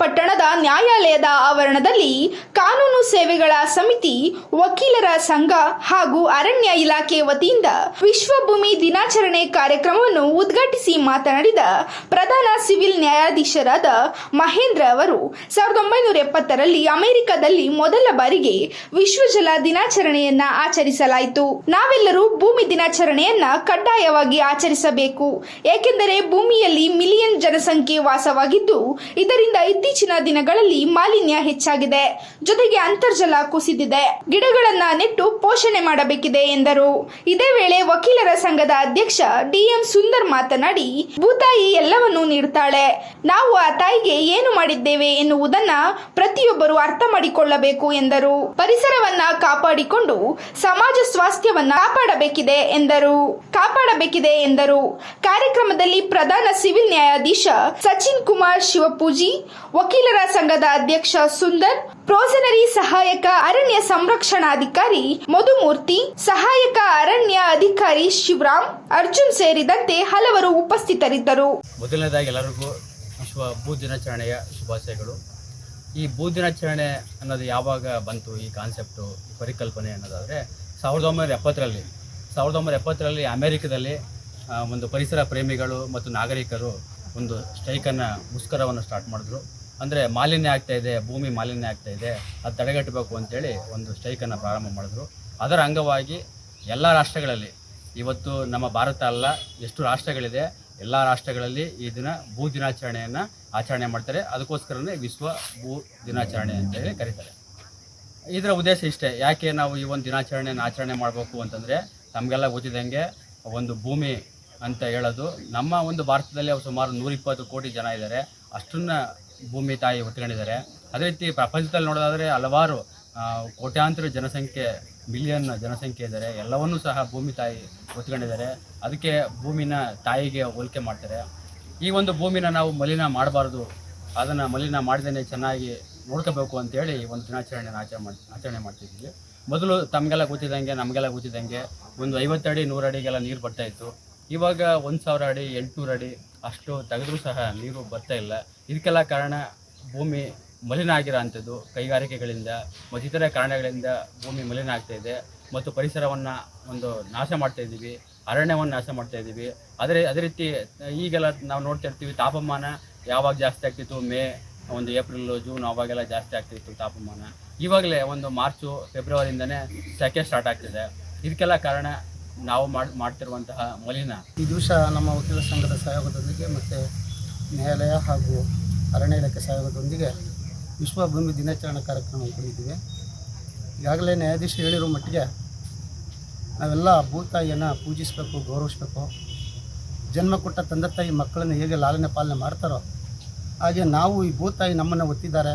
ಪಟ್ಟಣದ ನ್ಯಾಯಾಲಯದ ಆವರಣದಲ್ಲಿ ಕಾನೂನು ಸೇವೆಗಳ ಸಮಿತಿ, ವಕೀಲರ ಸಂಘ ಹಾಗೂ ಅರಣ್ಯ ಇಲಾಖೆ ವತಿಯಿಂದ ವಿಶ್ವ ಭೂಮಿ ದಿನಾಚರಣೆ ಕಾರ್ಯಕ್ರಮವನ್ನು ಉದ್ಘಾಟಿಸಿ ಮಾತನಾಡಿದ ಪ್ರಧಾನ ಸಿವಿಲ್ ನ್ಯಾಯಾಧೀಶರಾದ ಮಹೇಂದ್ರ ಅವರು, ಸಾವಿರದ ಒಂಬೈನೂರ ಎಪ್ಪತ್ತರಲ್ಲಿ ಅಮೆರಿಕದಲ್ಲಿ ಮೊದಲ ಬಾರಿಗೆ ವಿಶ್ವ ಜಲ ದಿನಾಚರಣೆಯನ್ನ ಆಚರಿಸಲಾಯಿತು. ನಾವೆಲ್ಲರೂ ಭೂಮಿ ದಿನಾಚರಣೆಯನ್ನ ಕಡ್ಡಾಯವಾಗಿ ಆಚರಿಸಬೇಕು. ಏಕೆಂದರೆ ಭೂಮಿಯಲ್ಲಿ ಮಿಲಿಯನ್ ಜನಸಂಖ್ಯೆ ವಾಸವಾಗಿದ್ದು, ಇದರಿಂದ ಇತ್ತೀಚಿನ ದಿನಗಳಲ್ಲಿ ಮಾಲಿನ್ಯ ಹೆಚ್ಚಾಗಿದೆ. ಜೊತೆಗೆ ಅಂತರ್ಜಲ ಕುಸಿದಿದೆ. ಗಿಡಗಳನ್ನ ನೆಟ್ಟು ಪೋಷಣೆ ಮಾಡಬೇಕಿದೆ ಎಂದರು. ಇದೇ ವೇಳೆ ವಕೀಲರ ಸಂಘದ ಅಧ್ಯಕ್ಷ ಡಿಎಂ ಸುಂದರ್ ಮಾತನಾಡಿ, ಭೂತಾಯಿ ಎಲ್ಲವನ್ನೂ ನೀಡುತ್ತಾಳೆ ನಾವು ಆ ತಾಯಿಗೆ ಏನು ಮಾಡಿದ್ದೇವೆ ಎನ್ನುವುದನ್ನ ಪ್ರತಿಯೊಬ್ಬರು ಅರ್ಥ ಮಾಡಿಕೊಳ್ಳಬೇಕು ಎಂದರು. ಪರಿಸರವನ್ನ ಕಾಪಾಡಿಕೊಂಡು ಸಮಾಜ ಸ್ವಾಸ್ಥ್ಯವನ್ನ ಕಾಪಾಡಬೇಕಿದೆ ಎಂದರು. ಕಾಪಾಡಬೇಕಿದೆ ಎಂದರು. ಕಾರ್ಯಕ್ರಮದಲ್ಲಿ ಪ್ರಧಾನ ಸಿವಿಲ್ ನ್ಯಾಯಾಧೀಶ ಸಚಿನ್ ಕುಮಾರ್ ಶಿವಪೂಜಿ, ವಕೀಲರ ಸಂಘದ ಅಧ್ಯಕ್ಷ ಸುಂದರ್, ಪ್ರೋಸನರಿ ಸಹಾಯಕ ಅರಣ್ಯ ಸಂರಕ್ಷಣಾಧಿಕಾರಿ ಮಧುಮೂರ್ತಿ, ಸಹಾಯಕ ಅರಣ್ಯ ಅಧಿಕಾರಿ ಶಿವರಾಮ್, ಅರ್ಜುನ್ ಸೇರಿದಂತೆ ಹಲವರು ಉಪಸ್ಥಿತರಿದ್ದರು. ಮೊದಲನೇದಾಗಿ ಎಲ್ಲರಿಗೂ ವಿಶ್ವ ಭೂ ದಿನಾಚರಣೆಯ ಶುಭಾಶಯಗಳು. ಈ ಭೂ ದಿನಾಚರಣೆ ಅನ್ನೋದು ಯಾವಾಗ ಬಂತು, ಈ ಕಾನ್ಸೆಪ್ಟು ಪರಿಕಲ್ಪನೆ ಅನ್ನೋದಾದರೆ ಸಾವಿರದ ಒಂಬೈನೂರ ಎಪ್ಪತ್ತರಲ್ಲಿ ಸಾವಿರದ ಒಂಬೈನೂರ ಎಪ್ಪತ್ತರಲ್ಲಿ ಅಮೇರಿಕದಲ್ಲಿ ಒಂದು ಪರಿಸರ ಪ್ರೇಮಿಗಳು ಮತ್ತು ನಾಗರಿಕರು ಒಂದು ಸ್ಟ್ರೈಕನ್ನು ಮುಷ್ಕರವನ್ನು ಸ್ಟಾರ್ಟ್ ಮಾಡಿದ್ರು. ಅಂದರೆ ಮಾಲಿನ್ಯ ಆಗ್ತಾ ಇದೆ, ಭೂಮಿ ಮಾಲಿನ್ಯ ಆಗ್ತಾ ಇದೆ, ಅದು ತಡೆಗಟ್ಟಬೇಕು ಅಂತೇಳಿ ಒಂದು ಸ್ಟ್ರೈಕನ್ನು ಪ್ರಾರಂಭ ಮಾಡಿದ್ರು. ಅದರ ಅಂಗವಾಗಿ ಎಲ್ಲ ರಾಷ್ಟ್ರಗಳಲ್ಲಿ, ಇವತ್ತು ನಮ್ಮ ಭಾರತ ಅಲ್ಲ, ಎಷ್ಟು ರಾಷ್ಟ್ರಗಳಿದೆ, ಎಲ್ಲ ರಾಷ್ಟ್ರಗಳಲ್ಲಿ ಈ ದಿನ ಭೂ ದಿನಾಚರಣೆಯನ್ನು ಆಚರಣೆ ಮಾಡ್ತಾರೆ. ಅದಕ್ಕೋಸ್ಕರನೇ ವಿಶ್ವ ಭೂ ದಿನಾಚರಣೆ ಅಂತ ಹೇಳಿ ಕರೀತಾರೆ. ಇದರ ಉದ್ದೇಶ ಇಷ್ಟೇ. ಯಾಕೆ ನಾವು ಈ ಒಂದು ದಿನಾಚರಣೆಯನ್ನು ಆಚರಣೆ ಮಾಡಬೇಕು ಅಂತಂದರೆ ನಮಗೆಲ್ಲ ಗೊತ್ತಿದ್ದಂಗೆ ಒಂದು ಭೂಮಿ ಅಂತ ಹೇಳೋದು. ನಮ್ಮ ಒಂದು ಭಾರತದಲ್ಲಿ ಸುಮಾರು ನೂರಿಪ್ಪತ್ತು ಕೋಟಿ ಜನ ಇದ್ದಾರೆ. ಅಷ್ಟನ್ನ ಭೂಮಿ ತಾಯಿ ಹೊತ್ಕೊಂಡಿದ್ದಾರೆ. ಅದೇ ರೀತಿ ಪ್ರಪಂಚದಲ್ಲಿ ನೋಡೋದಾದರೆ ಹಲವಾರು ಕೋಟ್ಯಾಂತರ ಜನಸಂಖ್ಯೆ, ಮಿಲಿಯನ್ ಜನಸಂಖ್ಯೆ ಇದ್ದಾರೆ. ಎಲ್ಲವನ್ನೂ ಸಹ ಭೂಮಿ ತಾಯಿ ಹೊತ್ಕೊಂಡಿದ್ದಾರೆ. ಅದಕ್ಕೆ ಭೂಮಿನ ತಾಯಿಗೆ ಹೋಲಿಕೆ ಮಾಡ್ತಾರೆ. ಈ ಒಂದು ಭೂಮಿನ ನಾವು ಮಲಿನ ಮಾಡಬಾರ್ದು. ಅದನ್ನು ಮಲಿನ ಮಾಡಿದೇ ಚೆನ್ನಾಗಿ ನೋಡ್ಕೋಬೇಕು ಅಂತೇಳಿ ಒಂದು ದಿನಾಚರಣೆ ಆಚರಣೆ ಮಾಡಿ, ಆಚರಣೆ ಮಾಡ್ತಿದ್ವಿ. ಮೊದಲು ತಮಗೆಲ್ಲ ಗೊತ್ತಿದ್ದಂಗೆ, ನಮಗೆಲ್ಲ ಗೊತ್ತಿದ್ದಂಗೆ ಒಂದು ಐವತ್ತು ಅಡಿ, ನೂರು ಅಡಿಗೆಲ್ಲ ನೀರು ಬರ್ತಾ ಇತ್ತು. ಇವಾಗ ಒಂದು ಸಾವಿರ ಅಡಿ, ಎಂಟುನೂರು ಅಡಿ ಅಷ್ಟು ತೆಗೆದ್ರೂ ಸಹ ನೀರು ಬರ್ತಾ ಇಲ್ಲ. ಇದಕ್ಕೆಲ್ಲ ಕಾರಣ ಭೂಮಿ ಮಲಿನ ಆಗಿರೋ ಅಂಥದ್ದು ಕೈಗಾರಿಕೆಗಳಿಂದ ಮತ್ತು ಇತರೆ ಕಾರಣಗಳಿಂದ ಭೂಮಿ ಮಲಿನ ಆಗ್ತಾ ಇದೆ. ಮತ್ತು ಪರಿಸರವನ್ನು ಒಂದು ನಾಶ ಮಾಡ್ತಾ ಇದ್ದೀವಿ, ಅರಣ್ಯವನ್ನು ನಾಶ ಮಾಡ್ತಾ ಇದ್ದೀವಿ. ಅದೇ ಅದೇ ರೀತಿ ಈಗೆಲ್ಲ ನಾವು ನೋಡ್ತಾ ಇರ್ತೀವಿ, ತಾಪಮಾನ ಯಾವಾಗ ಜಾಸ್ತಿ ಆಗ್ತಿತ್ತು, ಮೇ ಒಂದು ಏಪ್ರಿಲ್, ಜೂನ್ ಅವಾಗೆಲ್ಲ ಜಾಸ್ತಿ ಆಗ್ತಿತ್ತು ತಾಪಮಾನ. ಇವಾಗಲೇ ಒಂದು ಮಾರ್ಚು, ಫೆಬ್ರವರಿಯಿಂದನೇ ಸೆಕೆ ಸ್ಟಾರ್ಟ್ ಆಗ್ತಿದೆ. ಇದಕ್ಕೆಲ್ಲ ಕಾರಣ ನಾವು ಮಾಡಿ, ಮಾಡ್ತಿರುವಂತಹ ಮಲಿನ. ಈ ದಿವಸ ನಮ್ಮ ವಕೀಲ ಸಂಘದ ಸಹಯೋಗದೊಂದಿಗೆ ಮತ್ತು ನ್ಯಾಯಾಲಯ ಹಾಗೂ ಅರಣ್ಯ ಇಲಾಖೆ ಸಹಯೋಗದೊಂದಿಗೆ ವಿಶ್ವ ಭೂಮಿ ದಿನಾಚರಣೆ ಕಾರ್ಯಕ್ರಮ ಹಮ್ಮಿಕೊಂಡಿದ್ದೀವಿ ಈಗಾಗಲೇ ನ್ಯಾಯಾಧೀಶರು ಹೇಳಿರೋ ಮಟ್ಟಿಗೆ ನಾವೆಲ್ಲ ಭೂತಾಯಿಯನ್ನು ಪೂಜಿಸಬೇಕು, ಗೌರವಿಸಬೇಕು. ಜನ್ಮ ಕೊಟ್ಟ ತಂದೆ ತಾಯಿ ಮಕ್ಕಳನ್ನು ಹೇಗೆ ಲಾಲನೆ ಪಾಲನೆ ಮಾಡ್ತಾರೋ ಹಾಗೆ ನಾವು ಈ ಭೂತಾಯಿ ನಮ್ಮನ್ನು ಒತ್ತಿದ್ದಾರೆ.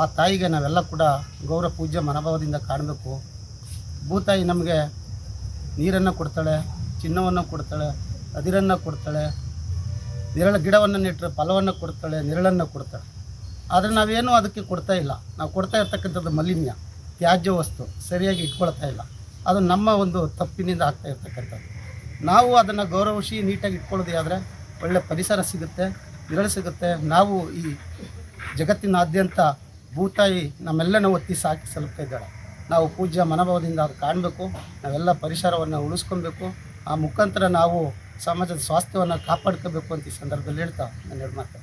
ಆ ತಾಯಿಗೆ ನಾವೆಲ್ಲ ಕೂಡ ಗೌರವ ಪೂಜ್ಯ ಮನೋಭಾವದಿಂದ ಕಾಣಬೇಕು. ಭೂತಾಯಿ ನಮಗೆ ನೀರನ್ನು ಕೊಡ್ತಾಳೆ, ಚಿನ್ನವನ್ನು ಕೊಡ್ತಾಳೆ, ಅದಿರನ್ನು ಕೊಡ್ತಾಳೆ, ನೆರಳ ಗಿಡವನ್ನು ನೆಟ್ಟರೆ ಫಲವನ್ನು ಕೊಡ್ತಾಳೆ, ನೆರಳನ್ನು ಕೊಡ್ತಾಳೆ. ಆದರೆ ನಾವೇನೂ ಅದಕ್ಕೆ ಕೊಡ್ತಾ ಇಲ್ಲ. ನಾವು ಕೊಡ್ತಾ ಇರ್ತಕ್ಕಂಥದ್ದು ಮಲಿನ್ಯ, ತ್ಯಾಜ್ಯ ವಸ್ತು, ಸರಿಯಾಗಿ ಇಟ್ಕೊಳ್ತಾ ಇಲ್ಲ. ಅದು ನಮ್ಮ ಒಂದು ತಪ್ಪಿನಿಂದ ಆಗ್ತಾ ಇರ್ತಕ್ಕಂಥದ್ದು. ನಾವು ಅದನ್ನು ಗೌರವಿಸಿ ನೀಟಾಗಿ ಇಟ್ಕೊಳ್ಳೋದೇ ಆದರೆ ಒಳ್ಳೆ ಪರಿಸರ ಸಿಗುತ್ತೆ. ನೆರಳು ಸಿಗುತ್ತೆ. ನಾವು ಈ ಜಗತ್ತಿನಾದ್ಯಂತ ಭೂತಾಯಿ ನಮ್ಮೆಲ್ಲನ ಒತ್ತಿ ಸಾಕಿ ಸಲುಪ್ತಾ ಇದ್ದಾಳೆ. ನಾವು ಪೂಜ್ಯ ಮನೋಭಾವದಿಂದ ಅದು ಕಾಣಬೇಕು. ನಾವೆಲ್ಲ ಪರಿಸರವನ್ನು ಉಳಿಸ್ಕೊಬೇಕು ಆ ಮುಖಾಂತರ ನಾವು ಸಮಾಜದ ಸ್ವಾಸ್ಥ್ಯವನ್ನು ಕಾಪಾಡ್ಕೋಬೇಕು ಅಂತ ಈ ಸಂದರ್ಭದಲ್ಲಿ ಹೇಳ್ತಾ ನಾನು ಮಾತು